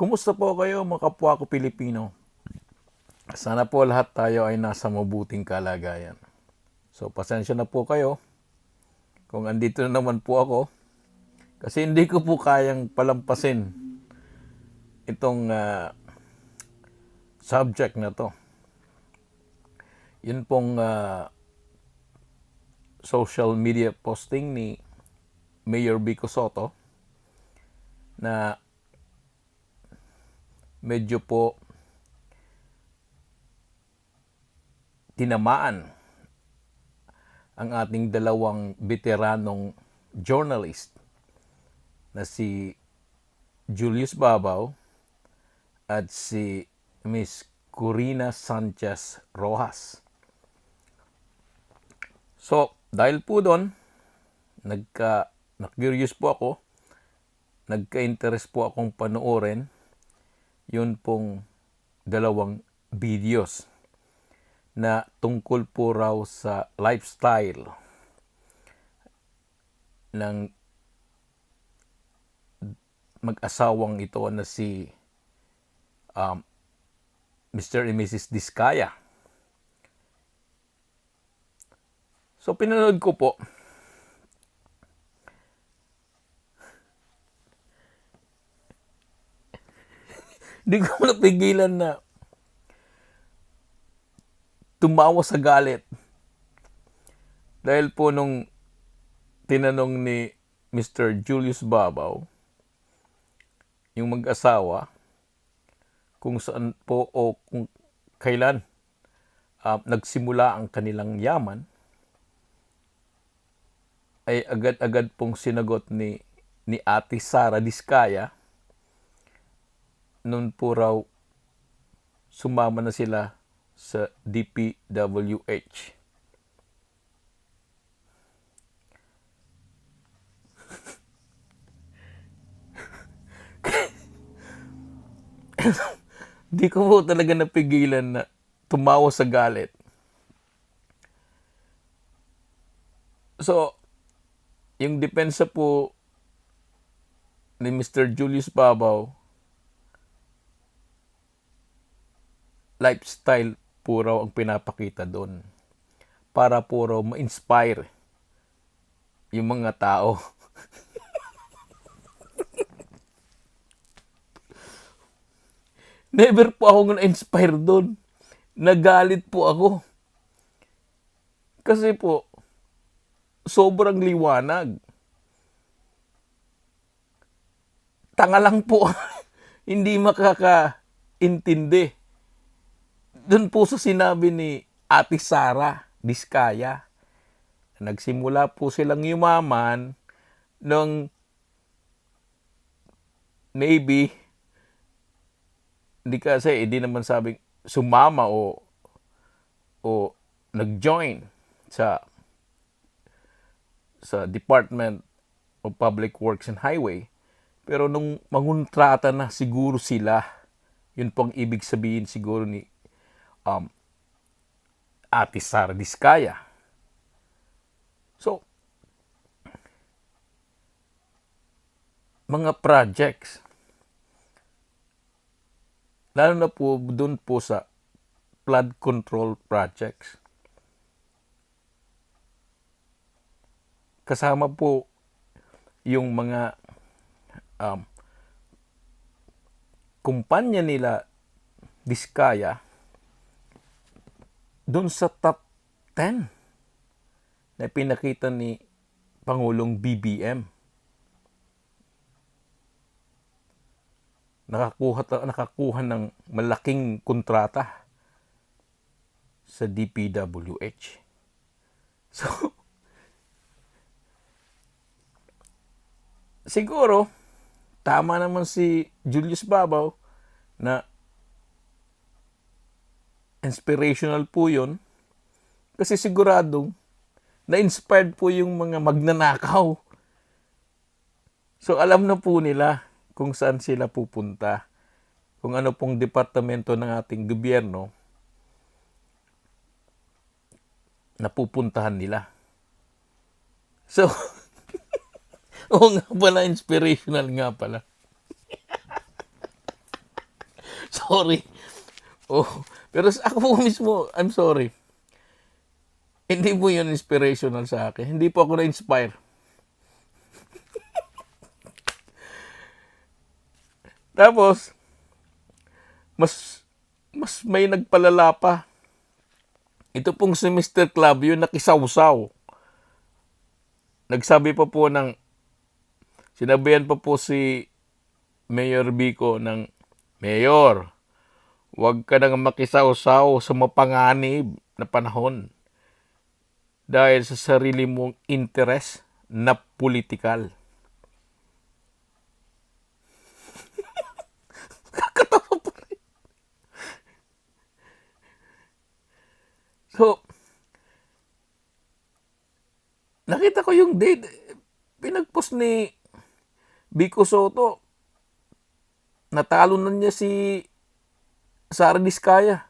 Kumusta po kayo mga kapwa ko Pilipino? Sana po lahat tayo ay nasa mabuting kalagayan. So pasensya na po kayo kung andito na naman po ako kasi hindi ko po kayang palampasin itong ah, subject na to. Yun pong ah, social media posting ni Mayor Vico Soto na medyo po tinamaan ang ating dalawang veteranong journalist na si Julius Babaw at si Miss Corina Sanchez Rojas. So, dahil po doon, nagka, na-curious po ako, nagka-interest po akong panoorin yun pong dalawang videos na tungkol po raw sa lifestyle ng mag-asawang ito na si um, Mr. and Mrs. Diskaya. So pinanood ko po. Hindi ko napigilan na tumawa sa galit. Dahil po nung tinanong ni Mr. Julius Babaw, yung mag-asawa, kung saan po o kung kailan ah, nagsimula ang kanilang yaman, ay agad-agad pong sinagot ni ni Ate Sara Diskaya noon po raw sumama na sila sa DPWH. Di ko po talaga napigilan na tumawa sa galit. So, yung depensa po ni Mr. Julius Babaw, lifestyle po raw ang pinapakita doon. Para po raw ma-inspire yung mga tao. Never po ako na-inspire doon. Nagalit po ako. Kasi po, sobrang liwanag. Tanga lang po. Hindi makakaintindi. Doon po sa sinabi ni Ate Sara Diskaya. Nagsimula po silang yumaman nung maybe hindi kasi hindi naman sabing sumama o o nag-join sa sa Department of Public Works and Highway. Pero nung manguntrata na siguro sila, yun pong ibig sabihin siguro ni um, Ate Sara Diskaya. So, mga projects, lalo na po doon po sa flood control projects. Kasama po yung mga um, kumpanya nila Diskaya doon sa top 10 na pinakita ni Pangulong BBM. nakakuha, nakakuha ng malaking kontrata sa DPWH. So, siguro, tama naman si Julius Babaw na inspirational po yun kasi siguradong na-inspired po yung mga magnanakaw. So, alam na po nila kung saan sila pupunta, kung ano pong departamento ng ating gobyerno na pupuntahan nila. So, oo nga pala, inspirational nga pala. sorry. Oh, pero sa- ako mismo, I'm sorry. Hindi po yun inspirational sa akin. Hindi po ako na-inspire. Tapos, mas mas may nagpalala pa. Ito pong si Mr. Yung nakisawsaw. Nagsabi pa po ng, sinabihan pa po si Mayor Bico ng, Mayor, huwag ka nang makisawsaw sa mapanganib na panahon dahil sa sarili mong interes na politikal. So, nakita ko yung date. Pinagpost ni Bico Soto. Natalo na niya si Sara Diskaya.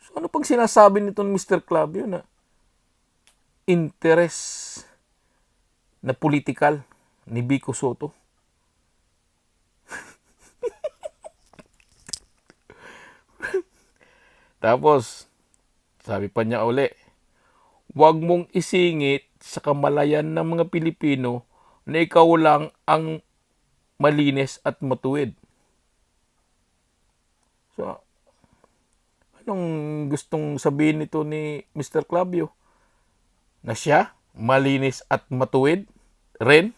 So, ano pang sinasabi nito ng Mr. Club yun na interest na political ni Bico Soto? Tapos, sabi pa niya uli, huwag mong isingit sa kamalayan ng mga Pilipino na ikaw lang ang malinis at matuwid. So, anong gustong sabihin nito ni Mr. Clavio? Na siya, malinis at matuwid rin?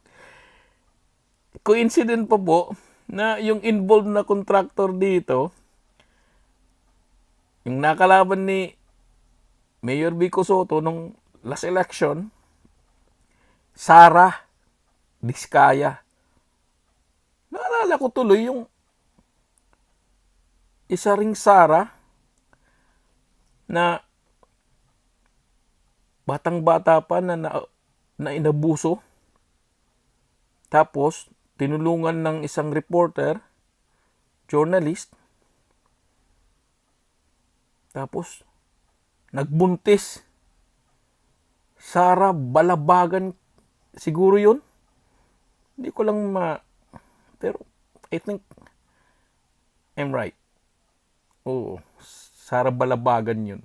Coincident pa po na yung involved na contractor dito, yung nakalaban ni Mayor Vico Soto nung last election, Sara Diskaya. Naalala ko tuloy yung isa ring Sara na batang-bata pa na, na, na inabuso. Tapos, tinulungan ng isang reporter, journalist, tapos, nagbuntis. Sara Balabagan, siguro yun. Hindi ko lang ma... Pero, I think, I'm right. Oo, Sara Balabagan yun.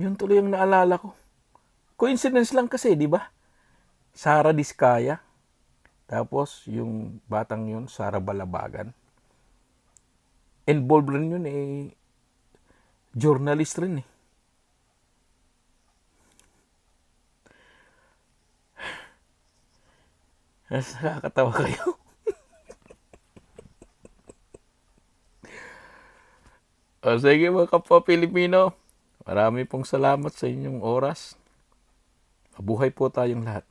Yun tuloy ang naalala ko. Coincidence lang kasi, di ba? Sara Diskaya. Tapos, yung batang yun, Sara Balabagan. Involved rin yun eh. Journalist rin eh. Mas nakakatawa kayo. o sige mga kapwa Pilipino, marami pong salamat sa inyong oras. Mabuhay po tayong lahat.